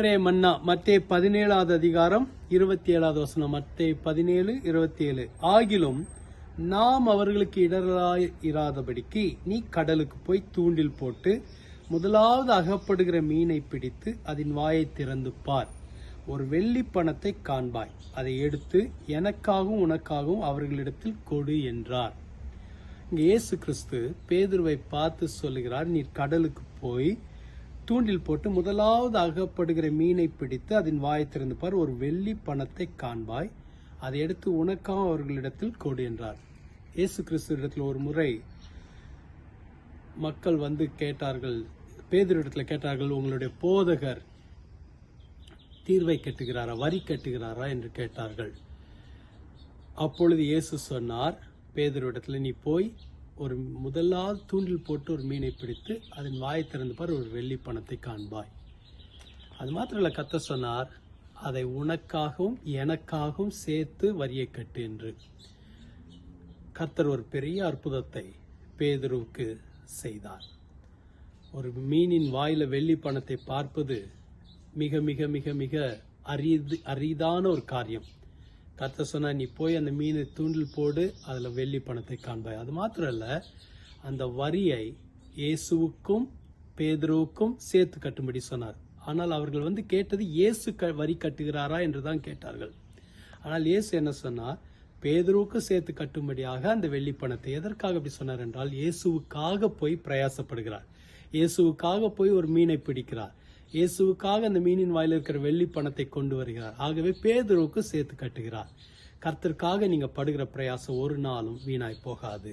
மன்னா மத்தே பதினேழாவது அதிகாரம் இருபத்தி ஏழாவது வசனம். மத்தே பதினேழு இருபத்தி ஏழு ஆகிலும் நாம் அவர்களுக்கு இடராய் இராதபடிக்கு நீ கடலுக்கு போய் தூண்டில் போட்டு முதலாவது அகப்படுகிற மீனை பிடித்து அதன் வாயை திறந்து பார். ஒரு வெள்ளி பணத்தை காண்பாய். அதை எடுத்து எனக்காகவும் உனக்காகவும் அவர்களிடத்தில் கொடு என்றார். இங்கே இயேசு கிறிஸ்து பேதுருவை பார்த்து சொல்லுகிறார் நீர் கடலுக்கு போய் தூண்டில் போட்டு முதலாவது அகப்படுகிற மீனை பிடித்து அதன் வாயை திறந்து பார் ஒரு வெள்ளி பணத்தை காண்பாய். அதை எடுத்து உனக்காக அவர்களிடத்தில் கொடு என்றார். இயேசு கிறிஸ்து ஒரு முறை மக்கள் வந்து கேட்டார்கள் பேதரிடத்தில் கேட்டார்கள் உங்களுடைய போதகர் தீர்வை கட்டுகிறாரா வரி கட்டுகிறாரா? என்று கேட்டார்கள். அப்பொழுது இயேசு சொன்னார் பேதரிடத்தில் நீ போய் ஒரு முதலால் தூண்டில் போட்டு ஒரு மீனை பிடித்து அதன் வாயை திறந்து பார் ஒரு வெள்ளி பணத்தை காண்பாய். அது மாத்திரம் இல்லை கத்த சொன்னார் அதை உனக்காகவும் எனக்காகவும் சேர்த்து வரியை கட்டு என்று. கர்த்தர் ஒரு பெரிய அற்புதத்தை பேதுருவுக்கு செய்தார். ஒரு மீனின் வாயில வெள்ளி பணத்தை பார்ப்பது மிக மிக மிக மிக அரிது அரிதான ஒரு காரியம். கத்த சொன்னா நீ போய் அந்த மீனை தூண்டில் போடு அதுல வெள்ளி பணத்தை காண்பாய். அது மாத்திரம் இல்ல அந்த வரியை இயேசுவுக்கும் பேதுருவுக்கும் சேர்த்து கட்டும்படி சொன்னார். ஆனால் அவர்கள் வந்து கேட்டது இயேசு க- வரி கட்டுகிறாரா? என்று தான் கேட்டார்கள். ஆனால் இயேசு என்ன சொன்னார்? பேதுருவுக்கும் சேர்த்து கட்டும்படியாக அந்த வெள்ளி பணத்தை எதற்காக அப்படி சொன்னார்? என்றால் இயேசுவுக்காக போய் பிரயாசப்படுகிறார். இயேசுவுக்காக போய் ஒரு மீனை பிடிக்கிறார். இயேசுவுக்காக அந்த மீனின் வாயில் இருக்கிற வெள்ளி பணத்தை கொண்டு வருகிறார். ஆகவே பேதுருவுக்கு சேர்த்து கட்டுகிறார். கர்த்தருக்காக நீங்கள் படுகிற பிரயாசம் ஒரு நாளும் வீணாய் போகாது.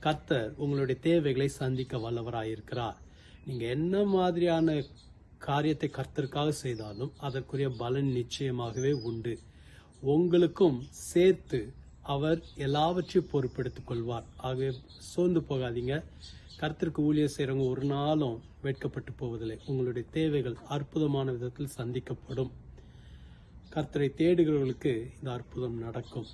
கர்த்தர் உங்களுடைய தேவைகளை சந்திக்க வல்லவராயிருக்கிறார். நீங்கள் என்ன மாதிரியான காரியத்தை கர்த்தருக்காக செய்தாலும் அதற்குரிய பலன் நிச்சயமாகவே உண்டு. உங்களுக்கும் சேர்த்து அவர் எல்லாவற்றையும் பொறுப்பெடுத்துக் கொள்வார் ஆகவே சோர்ந்து போகாதீங்க. கர்த்தருக்கு ஊழியர் செய்கிறவங்க ஒரு நாளும் வெட்கப்பட்டு போவதில்லை. உங்களுடைய தேவைகள் அற்புதமான விதத்தில் சந்திக்கப்படும். கர்த்தரை தேடுகிறவர்களுக்கு இந்த அற்புதம் நடக்கும்.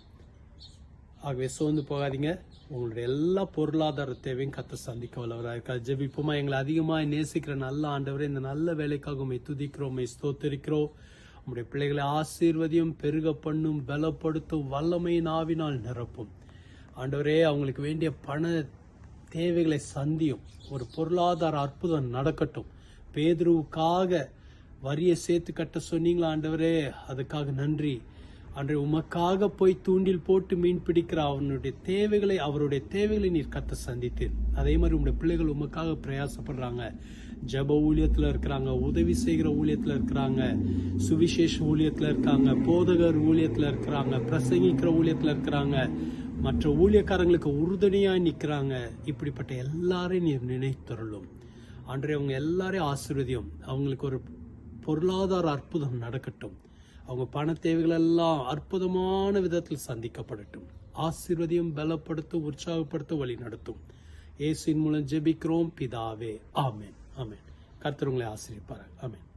ஆகவே சோர்ந்து போகாதீங்க. உங்களுடைய எல்லா பொருளாதார தேவையும் கத்த சந்திக்க வல்லவராக இருக்கார். ஜெபிப்போமா? எங்களை அதிகமாக நேசிக்கிற நல்ல ஆண்டவரே இந்த நல்ல வேலைக்காக உண்மை துதிக்கிறோம் உண்மை ஸ்தோத்தரிக்கிறோம். உம்முடைய பிள்ளைகளை ஆசீர்வதியும் பெருக பண்ணும் பலப்படுத்தும் வல்லமையின் ஆவினால் நிரப்பும். ஆண்டவரே அவங்களுக்கு வேண்டிய பண தேவைகளை சந்தியும். ஒரு பொருளாதார அற்புதம் நடக்கட்டும். பேதுருவுக்காக வரியை சேர்த்து கட்ட சொன்னீங்களா ஆண்டவரே? அதுக்காக நன்றி. அன்றை உமக்காக போய் தூண்டில் போட்டு மீன் பிடிக்கிற அவனுடைய தேவைகளை அவருடைய தேவைகளை நீர் கத்த சந்தித்தேன் அதே மாதிரி உங்களுடைய பிள்ளைகள் உமக்காக பிரயாசப்படுறாங்க. ஜெப ஊழியத்தில் இருக்கிறாங்க உதவி செய்கிற ஊழியத்தில் இருக்கிறாங்க சுவிசேஷ ஊழியத்தில் இருக்காங்க போதகர் ஊழியத்தில் இருக்கிறாங்க பிரசங்கிக்கிற ஊழியத்தில் இருக்கிறாங்க. மற்ற ஊழியக்காரங்களுக்கு உறுதுணையாக நிற்கிறாங்க இப்படிப்பட்ட எல்லாரையும் நீர் நினைத்தருளும். அன்றைய அவங்க எல்லாரையும் ஆசிர்வதியும். அவங்களுக்கு ஒரு பொருளாதார அற்புதம் நடக்கட்டும். அவங்க பண தேவைகள் எல்லாம் அற்புதமான விதத்தில் சந்திக்கப்படட்டும். ஆசீர்வதியும் பலப்படுத்தும் உற்சாகப்படுத்த வழி நடத்தும். இயேசுவின் மூலம் ஜெபிக்கிறோம். பிதாவே. ஆமேன். ஆமேன். கர்த்தர் உங்களை ஆசிரியப்பார்கள் ஆமேன்.